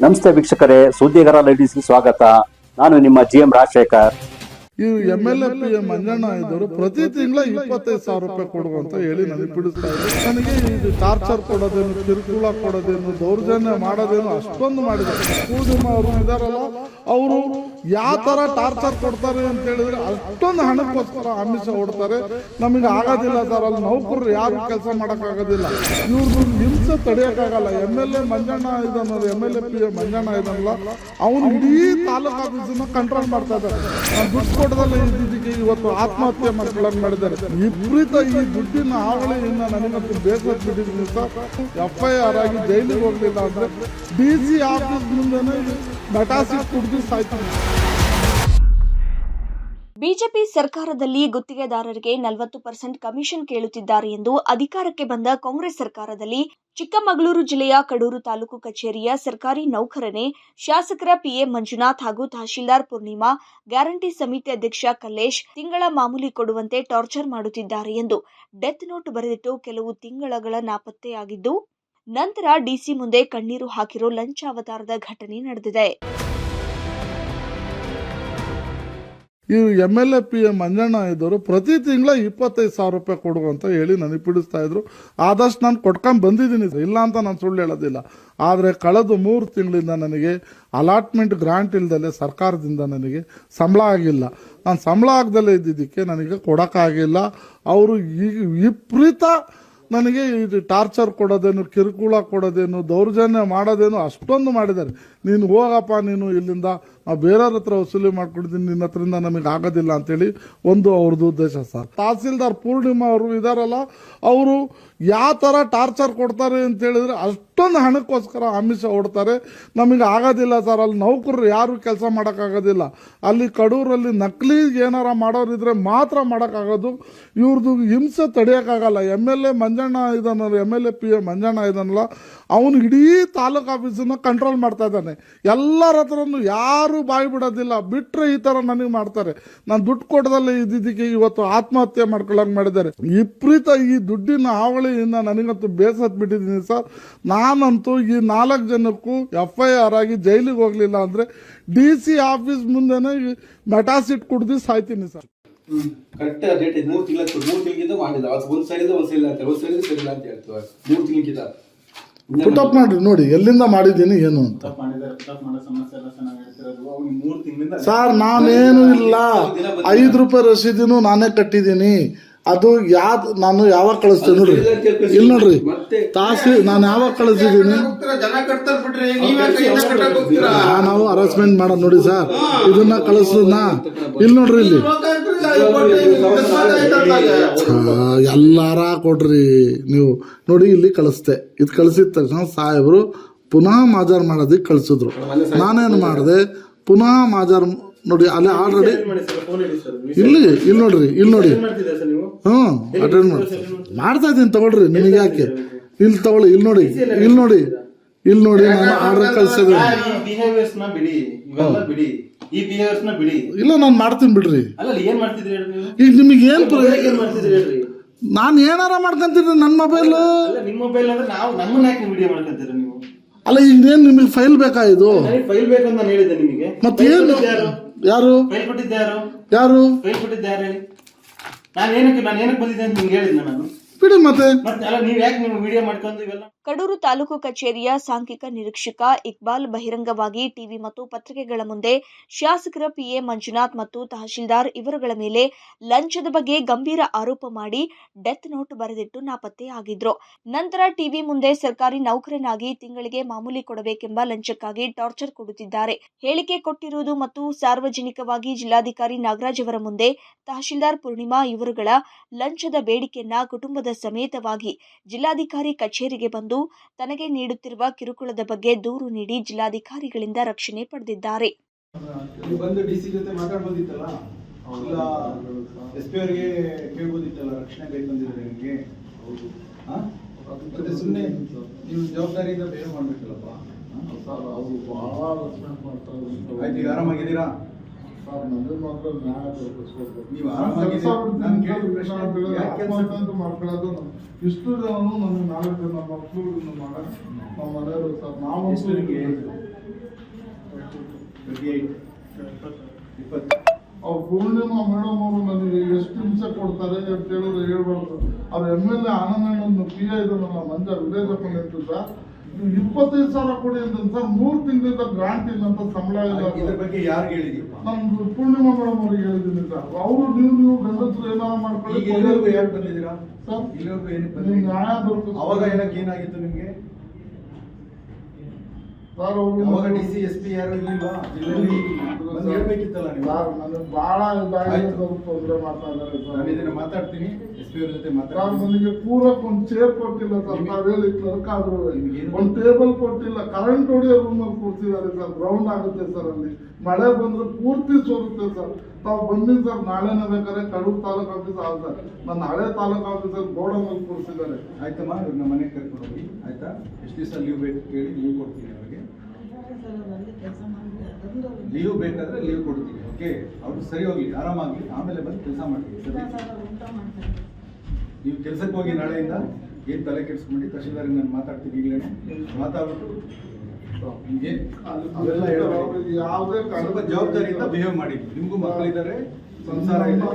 ನಮಸ್ತೆ ವೀಕ್ಷಕರೇ, ಸುದ್ದಿಗರ ಲೇಡೀಸ್ ಸ್ವಾಗತ. ನಾನು ನಿಮ್ಮ ಜಿ ಎಂ ರಾಜಶೇಖರ್. ಈ M L A P M Manjanna ಇದ್ದರು ಪ್ರತಿ ತಿಂಗಳ ಇಪ್ಪತ್ತೈದು ಸಾವಿರ ರೂಪಾಯಿ ಕೊಡು ಅಂತ ಹೇಳಿ ನನಗೆ ಬಿಡಿಸ್ತಾ ಇದೆ ನನಗೆ ಇದು ಟಾರ್ಚರ್ ಕೊಡೋದೇನು, ಕಿರುಕುಳ ಕೊಡೋದೇನು, ದೌರ್ಜನ್ಯ ಮಾಡೋದೇನು ಅಷ್ಟೊಂದು ಮಾಡಿದ್ದಾರೆ. ಪೂರ್ಣಿಮಾ ಅವರು ಅವರು ಯಾವ ತರ ಟಾರ್ಚರ್ ಕೊಡ್ತಾರೆ ಅಂತ ಹೇಳಿದ್ರೆ ಅಷ್ಟೊಂದು ಹಣಕ್ಕೋಸ್ಕರ ಆಮಿಷ ಹೊಡ್ತಾರೆ. ನಮಗೆ ಆಗೋದಿಲ್ಲ ಸರ್, ಅಲ್ಲಿ ನೌಕರರು ಯಾರು ಕೆಲಸ ಮಾಡೋಕ್ಕಾಗೋದಿಲ್ಲ. ಇವ್ರದ್ದು ಹಿಂಸೆ ತಡೆಯೋಕ್ಕಾಗಲ್ಲ. ಎಂ ಎಲ್ ಎ ಮಂಜಣ್ಣ ಇದನ್ನ M L A P A Manjanna ಇದನ್ನಲ್ಲ ಅವನು ಇಡೀ ತಾಲೂಕು ಆಫೀಸನ್ನ ಕಂಟ್ರೋಲ್ ಮಾಡ್ತಾ ಇದ್ದಾರೆ. ನಾನು ದುಡ್ಡು ಕೊಡದಲ್ಲ ಇದ್ದಿದ್ದಕ್ಕೆ ಇವತ್ತು ಆತ್ಮಹತ್ಯೆ ಮಕ್ಕಳನ್ನು ಮಾಡಿದ್ದಾರೆ. ವಿಪರೀತ ಈ ದುಡ್ಡಿನ ಹಾವಳಿಯಿಂದ ನನಗಂತೂ ಬೇಸರ ಬಿಟ್ಟಿದ್ದೀನಿ ಸರ್. ಎಫ್ ಐ ಆರ್ ಆಗಿ ಜೈಲಿಗೆ ಹೋಗಲಿಲ್ಲ ಅಂದ್ರೆ ಡಿ ಸಿ ಆಫೀಸ್ ಮುಂದೆನೇ ನಟಾಸಿ ಕುಡ್ದು ಸಾಯ್ತೀನಿ. ಬಿಜೆಪಿ ಸರ್ಕಾರದಲ್ಲಿ ಗುತ್ತಿಗೆದಾರರಿಗೆ ನಲವತ್ತು ಪರ್ಸೆಂಟ್ ಕಮಿಷನ್ ಕೇಳುತ್ತಿದ್ದಾರೆ ಎಂದು ಅಧಿಕಾರಕ್ಕೆ ಬಂದ ಕಾಂಗ್ರೆಸ್ ಸರ್ಕಾರದಲ್ಲಿ ಚಿಕ್ಕಮಗಳೂರು ಜಿಲ್ಲೆಯ ಕಡೂರು ತಾಲೂಕು ಕಚೇರಿಯ ಸರ್ಕಾರಿ ನೌಕರನೇ ಶಾಸಕರ ಪಿಎ ಮಂಜುನಾಥ್ ಹಾಗೂ ತಹಶೀಲ್ದಾರ್ ಪೂರ್ಣಿಮಾ, ಗ್ಯಾರಂಟಿ ಸಮಿತಿ ಅಧ್ಯಕ್ಷ ಕಲ್ಲೇಶ್ ತಿಂಗಳ ಮಾಮೂಲಿ ಕೊಡುವಂತೆ ಟಾರ್ಚರ್ ಮಾಡುತ್ತಿದ್ದಾರೆ ಎಂದು ಡೆತ್ ನೋಟ್ ಬರೆದಿಟ್ಟು ಕೆಲವು ತಿಂಗಳಗಳ ನಾಪತ್ತೆಯಾಗಿದ್ದು, ನಂತರ ಡಿಸಿ ಮುಂದೆ ಕಣ್ಣೀರು ಹಾಕಿರೋ ಲಂಚ ಅವತಾರದ ಘಟನೆ ನಡೆದಿದೆ. ಈ M L A P M Manjanna ಇದ್ದವರು ಪ್ರತಿ ತಿಂಗಳ ಇಪ್ಪತ್ತೈದು ಸಾವಿರ ರೂಪಾಯಿ ಕೊಡು ಅಂತ ಹೇಳಿ ನನಗೆ ಬಿಡಿಸ್ತಾ ಇದ್ರು. ಆದಷ್ಟು ನಾನು ಕೊಟ್ಕೊಂಡು ಬಂದಿದ್ದೀನಿ ಇಲ್ಲ ಅಂತ ನಾನು ಸುಳ್ಳು ಹೇಳೋದಿಲ್ಲ. ಆದರೆ ಕಳೆದ ಮೂರು ತಿಂಗಳಿಂದ ನನಗೆ ಅಲಾಟ್ಮೆಂಟ್ ಗ್ರಾಂಟ್ ಇಲ್ದಲೆ ಸರ್ಕಾರದಿಂದ ನನಗೆ ಸಂಬಳ ಆಗಿಲ್ಲ. ನಾನು ಸಂಬಳ ಆಗದಲ್ಲೇ ಇದ್ದಿದ್ದಕ್ಕೆ ನನಗೆ ಕೊಡೋಕ್ಕಾಗಿಲ್ಲ ಅವರು ಈಗ ವಿಪರೀತ ನನಗೆ ಇದು ಟಾರ್ಚರ್ ಕೊಡೋದೇನು, ಕಿರುಕುಳ ಕೊಡೋದೇನು, ದೌರ್ಜನ್ಯ ಮಾಡೋದೇನು ಅಷ್ಟೊಂದು ಮಾಡಿದ್ದಾರೆ. ನೀನು ಹೋಗಪ್ಪ ನೀನು ಇಲ್ಲಿಂದ ನಾವು ಬೇರೆಯವ್ರ ಹತ್ರ ವಸೂಲಿ ಮಾಡ್ಕೊಡ್ತೀನಿ, ನಿನ್ನ ಹತ್ರದಿಂದ ನಮಗೆ ಆಗೋದಿಲ್ಲ ಅಂತೇಳಿ ಒಂದು ಅವ್ರದ್ದು ಉದ್ದೇಶ ಸರ್. ತಹಸೀಲ್ದಾರ್ ಪೂರ್ಣಿಮಾ ಅವರು ಇದಾರಲ್ಲ, ಅವರು ಯಾವ ಥರ ಟಾರ್ಚರ್ ಕೊಡ್ತಾರೆ ಅಂತ ಹೇಳಿದ್ರೆ ಅಷ್ಟೊಂದು ಹಣಕ್ಕೋಸ್ಕರ ಆಮಿಷ ಹೊಡ್ತಾರೆ. ನಮಗೆ ಆಗೋದಿಲ್ಲ ಸರ್, ಅಲ್ಲಿ ನೌಕರರು ಯಾರು ಕೆಲಸ ಮಾಡೋಕ್ಕಾಗೋದಿಲ್ಲ. ಅಲ್ಲಿ ಕಡೂರಲ್ಲಿ ನಕಲಿ ಏನಾರ ಮಾಡೋರಿದ್ರೆ ಮಾತ್ರ ಮಾಡೋಕ್ಕಾಗೋದು. ಇವ್ರದ್ದು ಹಿಂಸೆ ತಡೆಯೋಕ್ಕಾಗಲ್ಲ. M L A Manjanna ಇದನ್ನಲ್ಲ M L A P A Manjanna ಇದನ್ನಲ್ಲ ಅವನು ಇಡೀ ತಾಲೂಕು ಆಫೀಸನ್ನ ಕಂಟ್ರೋಲ್ ಮಾಡ್ತಾ ಇದ್ದಾನೆ. ಎಲ್ಲರ ಹತ್ರನೂ ಯಾರು ಬಾಯಿ ಬಿಡೋದಿಲ್ಲ. ಬಿಟ್ಟರೆ ಈ ಥರ ನನಗೆ ಮಾಡ್ತಾರೆ. ನಾನು ದುಡ್ಡು ಕೊಡದಲ್ಲೇ ಇದ್ದಿದ್ದಕ್ಕೆ ಇವತ್ತು ಆತ್ಮಹತ್ಯೆ ಮಾಡ್ಕೊಳ್ಳೋಕೆ ಮಾಡಿದ್ದಾರೆ. ವಿಪರೀತ ಈ ದುಡ್ಡಿನ ಹಾವಳಿಯಿಂದ ನನಗಂತೂ ಬೇಸತ್ ಬಿಟ್ಟಿದ್ದೀನಿ ಸರ್. ನಾನಂತೂ ಈ ನಾಲ್ಕು ಜನಕ್ಕೂ ಎಫ್ ಐ ಆರ್ ಆಗಿ ಜೈಲಿಗೆ ಹೋಗಲಿಲ್ಲ ಅಂದರೆ ಡಿ ಸಿ ಆಫೀಸ್ ಮುಂದೆನೇ ಮೆಟಾಸಿಟ್ ಕುಡ್ದು ಸಾಯ್ತೀನಿ ಸರ್. ಕರೆಕ್ಟ್ ಡೇಟ್ ಮೂರು ತಿಂಗಳ ಮೂರು ತಿಂಗಳಿಂದ ಮಾಡಿದ ಅದು ಒಂದ್ ಸೈಡ್ ಒಂದ್ ಸೈಡ್ ಅಂತ ಒಂದ್ ಸರಿ ಅಂತ ಹೇಳ್ತೀವಿ ಮೂರು ತಿಂಗಳಿಂದ ಅಪ್ ಮಾಡಿ ನೋಡಿ ಎಲ್ಲಿಂದ ಮಾಡಿದ್ದೀನಿ ಏನು ಅಂತ. ಮಾಡಿದ್ರೆ ಮಾಡಿದ್ದಾರೆ. ತಪ್ಪು ಮಾಡೋ ಸಮಸ್ಯೆ ಎಲ್ಲ ಚೆನ್ನಾಗಿ ಸರ್ ನಾನೇನು ಇಲ್ಲ. ಐದು ರೂಪಾಯಿ ರಸೀದಿನೂ ನಾನೇ ಕಟ್ಟಿದ್ದೀನಿ. ಅದು ಯಾವ್ದು ನಾನು ಯಾವಾಗ ಕಳಿಸ್ತೇನೆ ನೋಡ್ರಿ. ಇಲ್ಲಿ ನೋಡ್ರಿ. ತಾಸಿ ನಾನು ಯಾವಾಗ ಕಳಿಸಿದ್ದೀನಿ? ನೀವ್? ನಾವು ಅರೇಸ್ಮೆಂಟ್ ಮಾಡೋದು ನೋಡಿ ಸರ್ ಇದನ್ನ ಕಳಿಸ್ದನ್ನ ಇಲ್ಲಿ ನೋಡ್ರಿ ಇಲ್ಲಿ. ಎಲ್ಲಾರ ಕೊಡ್ರಿ ನೀವು. ನೋಡಿ ಇಲ್ಲಿ ಕಳಿಸ್ದೆ. ಇದು ಕಳಿಸಿದ ತಕ್ಷಣ ಸಾಹೇಬರು ಪುನಃ ಮಾಜಾರ್ ಮಾಡೋದಕ್ಕೆ ಕಳಿಸಿದ್ರು. ನಾನೇನು ಮಾಡಿದೆ? ಪುನಃ ಮಾಜಾರ್ ನೋಡಿ ಅಲ್ಲಿ ಆಲ್ರೆಡಿ ಇಲ್ಲಿ ಇಲ್ಲಿ ನೋಡ್ರಿ ಇಲ್ಲಿ ನೋಡಿ. ಏನ್ ಮಾಡ್ತಿದ್ದೀರಾ ಸರ್ ನೀವು? ಹ್ಞೂ ಅಟೆಂಡ್ ಮಾಡಿ ಮಾಡ್ತಾ ಇದ್ದೀನಿ ತಗೊಳ್ರಿ ನಿಮಗೆ ಯಾಕೆ? ಇಲ್ಲಿ ತಗೊಳ್ಳಿ ಇಲ್ಲಿ ನೋಡಿ ಇಲ್ಲಿ ನೋಡಿ ಇಲ್ಲಿ ನೋಡಿ ನಾನು ಆರ್ಡರ್ ಕಳ್ಸಿದ್ದೀನಿ. ಈ ಬಿಹೇವಿಯರ್ಸ್ನ ಬಿಡಿ ಇವೆಲ್ಲ ಬಿಡಿ ಈ ಬಿಹೇವಿಯರ್ಸ್ನ ಬಿಡಿ. ಇಲ್ಲ ನಾನು ಮಾಡ್ತೀನಿ ಬಿಡ್ರಿ. ಅಲ್ಲ ಅಲ್ಲಿ ಏನ್ ಮಾಡ್ತಿದ್ರಿ ಹೇಳಿ ನೀವು? ಈಗ ನಿಮಗೆ ಏನು ಏನ್ ಮಾಡ್ತಿದ್ರಿ ಹೇಳ್ರಿ ನಾನು ಏನಾರ ಮಾಡ್ಕೊಂತೀನಿ ನನ್ನ ಮೊಬೈಲ್ ಅಲ್ಲ ನಿಮ್ಮ ಮೊಬೈಲ್ ಅಂದ್ರೆ ನಾವು ನಮ್ಮನ್ನ ಯಾಕೆ ವಿಡಿಯೋ ಮಾಡ್ಕೊಂತೀರಾ ನೀವು? ಅಲ್ಲ ಈಗ ಏನು ನಿಮಗೆ ಫೈಲ್ ಬೇಕಾ ಇದು? ಫೈಲ್ ಬೇಕು ಅಂತ ನಾನು ಹೇಳಿದ್ದೆ ನಿಮಗೆ. ಮತ್ತೆ ಏನು? ಯಾರು? ಯಾರು? ಫೈಲ್ ಕೊಟ್ಟಿದ್ದೆ ಯಾರು? ಯಾರು? ಫೈಲ್ ಕೊಟ್ಟಿದ್ದೆ ಯಾರು ಹೇಳಿ? ನಾನು ಏನಕ್ಕೆ ನಾನು ಏನಕ್ಕೆ ಬಂದಿದ್ದೆ ಅಂತ ನಿಮ್ಗೆ ಹೇಳಿದ್ನ ನಾನು? ಬಿಡಿ ಮತ್ತೆ. ಮತ್ತೆ ಅಲ್ಲ ನೀವ್ ಯಾಕೆ ನೀವು ವಿಡಿಯೋ ಮಾಡ್ಕೊಂಡು ಇವೆಲ್ಲ? ಕಡೂರು ತಾಲೂಕು ಕಚೇರಿಯ ಸಾಂಖ್ಯಿಕ ನಿರೀಕ್ಷಕ ಇಕ್ಬಾಲ್ ಬಹಿರಂಗವಾಗಿ ಟಿವಿ ಮತ್ತು ಪತ್ರಿಕೆಗಳ ಮುಂದೆ ಶಾಸಕರ ಪಿಎ ಮಂಜುನಾಥ್ ಮತ್ತು ತಹಶೀಲ್ದಾರ್ ಇವರುಗಳ ಮೇಲೆ ಲಂಚದ ಬಗ್ಗೆ ಗಂಭೀರ ಆರೋಪ ಮಾಡಿ ಡೆತ್ ನೋಟ್ ಬರೆದಿಟ್ಟು ನಾಪತ್ತೆಯಾಗಿದ್ರು ನಂತರ ಟಿವಿ ಮುಂದೆ ಸರ್ಕಾರಿ ನೌಕರನಾಗಿ ತಿಂಗಳಿಗೆ ಮಾಮೂಲಿ ಕೊಡಬೇಕೆಂಬ ಲಂಚಕ್ಕಾಗಿ ಟಾರ್ಚರ್ ಕೊಡುತ್ತಿದ್ದಾರೆ. ಹೇಳಿಕೆ ಕೊಟ್ಟಿರುವುದು ಮತ್ತು ಸಾರ್ವಜನಿಕವಾಗಿ ಜಿಲ್ಲಾಧಿಕಾರಿ ನಾಗರಾಜ್ ಅವರ ಮುಂದೆ ತಹಶೀಲ್ದಾರ್ ಪೂರ್ಣಿಮಾ ಇವರುಗಳ ಲಂಚದ ಬೇಡಿಕೆಯನ್ನ ಕುಟುಂಬದ ಸಮೇತವಾಗಿ ಜಿಲ್ಲಾಧಿಕಾರಿ ಕಚೇರಿಗೆ ಬಂದು ತನಗೆ ನೀಡುತ್ತಿರುವ ಕಿರುಕುಳದ ಬಗ್ಗೆ ದೂರು ನೀಡಿ ಜಿಲ್ಲಾಧಿಕಾರಿಗಳಿಂದ ರಕ್ಷಣೆ ಪಡೆದಿದ್ದಾರೆ. ಜವಾಬ್ದಾರಿಯಿಂದ ಸರ್ ನನಗೆ ಮಾತ್ರ ನ್ಯಾಯ ದೊರಕಿಸ್ಬೇಕು ನೀವು ಕೆಲಸ ಮಾಡ್ಕೊಳ್ಳೋದು ಇಷ್ಟು ಜನನು ನನಗೆ ನಾಲ್ಕು ಜನ ಮಕ್ಕಳು ನಮ್ಮ ಮನೆಯವರು ಸರ್ ನಾವು ನಿಮಗೆ? ಅವ್ರು ಪೂರ್ಣಿಮಾ ಮೇಡಮ್ ಅವರು ನನಗೆ ಎಷ್ಟು ಹಿಂಸೆ ಕೊಡ್ತಾರೆ ಅಂತ ಹೇಳಿದ್ರೆ ಹೇಳ್ಬಾರ್ದು. ಅವ್ರ ಎಂ ಎಲ್ ಎ ಆನಂದಣ್ಣನ ಪಿ ಐ ನಮ್ಮ ಮಂಜ ವಿಜಯದಪ್ಪ ನಿಂತಿದ್ದ ಇಪ್ಪತ್ತೈದು ಸಾವಿರ ಕೊಡಿ ಅಂತ ಸರ್ ಮೂರು ತಿಂಗಳಿಂದ ಗ್ರಾಂಟ್ ಇಲ್ಲ ಅಂತ ಸಂಬಳ ಇಲ್ಲ ಇದ್ರ ಬಗ್ಗೆ ಯಾರು ಹೇಳಿದೀವಿ ನಮ್ದು ಪೂರ್ಣಿಮಾ ಮೇಡಮ್ ಅವ್ರಿಗೆ ಹೇಳಿದ್ದೀನಿ ಸರ್. ಅವರು ನೀವು ನೀವು ಗಂಡಸರು ಏನಾರ ಮಾಡ್ಕೊಳ್ಳಿ ಯಾಕೆ ಬಂದಿದ್ದೀರಾ? ಸರ್ ಇಲ್ಲಿವರೆಗೂ ಏನು ನ್ಯಾಯ ದೊರಕಿಸ್ಬೇಕು. ಅವಾಗ ಏನಕ್ಕೆ ಏನಾಗಿತ್ತು ನಿಮ್ಗೆ? ಅವಾಗ ಡಿ ಸಿ ಎಸ್ ಪಿ ಯಾರು ಜಿಲ್ಲೆಯಲ್ಲಿ ಹೇಳ್ಬೇಕಿತ್ತಲ್ಲ ನೀವು. ನನಗೆ ತೊಂದರೆ ಮಾಡ್ತಾ ಇದ್ದಾರೆ ನಾನು ಇದನ್ನ ಮಾತಾಡ್ತೀನಿ. ಎಸ್ ಪಿ ಅವ್ರ ಜೊತೆ ಮಾತಾಡ್ತೀನಿ. ನನಗೆ ಒಂದ್ ಚೇರ್ ಕೊಟ್ಟಿಲ್ಲ ಸರ್. ನಾವು ತಾವ್ ಹೇಳಿ ಕ್ಲರ್ಕ್ ಆದ್ರು ನಿಮ್ಗೇನು- ಟೇಬಲ್ ಕೊಟ್ಟಿಲ್ಲ. ಕರೆಂಟ್ ಹೊಡೆಯೋ ರೂಮ್ ಅಲ್ಲಿ ಕೂರ್ಸಿದ್ದಾರೆ ಸರ್. ಗ್ರೌಂಡ್ ಆಗುತ್ತೆ ಸರ್ ಅಲ್ಲಿ. ಮಳೆ ಬಂದ್ರೆ ಪೂರ್ತಿ ಸೋರುತ್ತೆ ಸರ್. ತಾವು ಬನ್ನಿ ಸರ್, ನಾಳೆ ಬೇಕಾದ್ರೆ ಕಡೂರು ತಾಲೂಕು ಆಫೀಸ್ ಆಗ ಸರ್. ನನ್ನ ಹಳೆ ತಾಲೂಕ್ ಆಫೀಸಲ್ಲಿ ಅಲ್ಲಿ ಕೂರ್ಸಿದ್ದಾರೆ. ಆಯ್ತಮ್ಮ ಇವ್ರನ್ನ ಮನೆಗೆ ಕರ್ಕೊಂಡು ಹೋಗಿ. ಆಯ್ತಾ? ಎಷ್ಟು ದಿವಸ ಲೀವ್ ಬೇಕು ಕೇಳಿ ಲೀವ್ ಕೊಡ್ತೀನಿ ಅವ್ರಿಗೆ. ಲೀವ್ ಬೇಕಾದ್ರೆ ಲೀವ್ ಕೊಡ್ತೀನಿ ಓಕೆ ಅವ್ರು ಸರಿ ಹೋಗ್ಲಿ, ಆರಾಮಾಗ್ಲಿ, ಆಮೇಲೆ ಬಂದು ಕೆಲಸ ಮಾಡ್ತೀವಿ ಸರಿ? ನೀವು ಕೆಲ್ಸಕ್ಕೆ ಹೋಗಿ ನಾಳೆಯಿಂದ ಏನು ತಲೆ ಕೆಡಿಸ್ಕೊಂಡು, ತಹಶೀಲ್ದಾರ್ ನಾನು ಮಾತಾಡ್ತೀನಿ ಈಗಲೇ ಮಾತಾಡ್ಬಿಟ್ಟು ಯಾವುದೇ ಸ್ವಲ್ಪ ಜವಾಬ್ದಾರಿಯಿಂದ ಬಿಹೇವ್ ಮಾಡಿ ನಿಮಗೂ ಮಕ್ಕಳಿದ್ದಾರೆ ಸಂಸಾರ ಏನು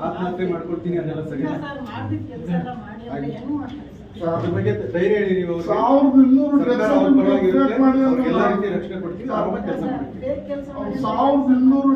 ಆತ್ಮಹತ್ಯೆ ಮಾಡ್ಕೊಳ್ತೀನಿ ಅದೆಲ್ಲ ಸರಿ ಅದ್ರ ಬಗ್ಗೆ ಧೈರ್ಯ ಹೇಳಿ ನೀವು ಅವ್ರಿಗೆ. ಸಾವಿರದ ಇನ್ನೂರು ಎಲ್ಲ ರೀತಿ ರಕ್ಷಣೆ ಕೊಡ್ತೀವಿ. ಕೆಲಸ ಮಾಡ್ತೀವಿ. ಸಾವಿರದ ಇನ್ನೂರು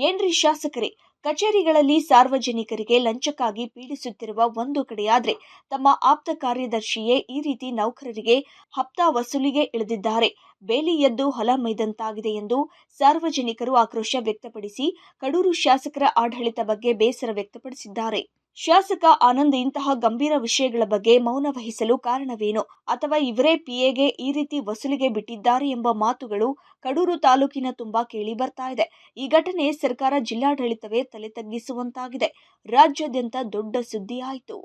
ಏನ್ರಿ ಶಾಸಕರೇ ಕಚೇರಿಗಳಲ್ಲಿ ಸಾರ್ವಜನಿಕರಿಗೆ ಲಂಚಕ್ಕಾಗಿ ಪೀಡಿಸುತ್ತಿರುವ ಒಂದು ಕಡೆಯಾದರೆ ತಮ್ಮ ಆಪ್ತ ಕಾರ್ಯದರ್ಶಿಯೇ ಈ ರೀತಿ ನೌಕರರಿಗೆ ಹಪ್ತಾ ವಸೂಲಿಗೆ ಇಳಿದಿದ್ದಾರೆ. ಬೇಲಿ ಎದ್ದು ಹೊಲ ಮೈದಂತಾಗಿದೆ ಎಂದು ಸಾರ್ವಜನಿಕರು ಆಕ್ರೋಶ ವ್ಯಕ್ತಪಡಿಸಿ, ಕಡೂರು ಶಾಸಕರ ಆಡಳಿತ ಬಗ್ಗೆ ಬೇಸರ ವ್ಯಕ್ತಪಡಿಸಿದ್ದಾರೆ. ಶಾಸಕ ಆನಂದ್ ಇಂತಹ ಗಂಭೀರ ವಿಷಯಗಳ ಬಗ್ಗೆ ಮೌನ ವಹಿಸಲು ಕಾರಣವೇನು? ಅಥವಾ ಇವರೇ ಪಿಎಗೆ ಈ ರೀತಿ ವಸೂಲಿಗೆ ಬಿಟ್ಟಿದ್ದಾರೆ ಎಂಬ ಮಾತುಗಳು ಕಡೂರು ತಾಲೂಕಿನ ತುಂಬಾ ಕೇಳಿ ಬರ್ತಾ ಇದೆ. ಈ ಘಟನೆ ಸರ್ಕಾರ ಜಿಲ್ಲಾಡಳಿತವೇ ತಲೆ ತಗ್ಗಿಸುವಂತಾಗಿದೆ ರಾಜ್ಯಾದ್ಯಂತ ದೊಡ್ಡ ಸುದ್ದಿ ಆಯಿತು.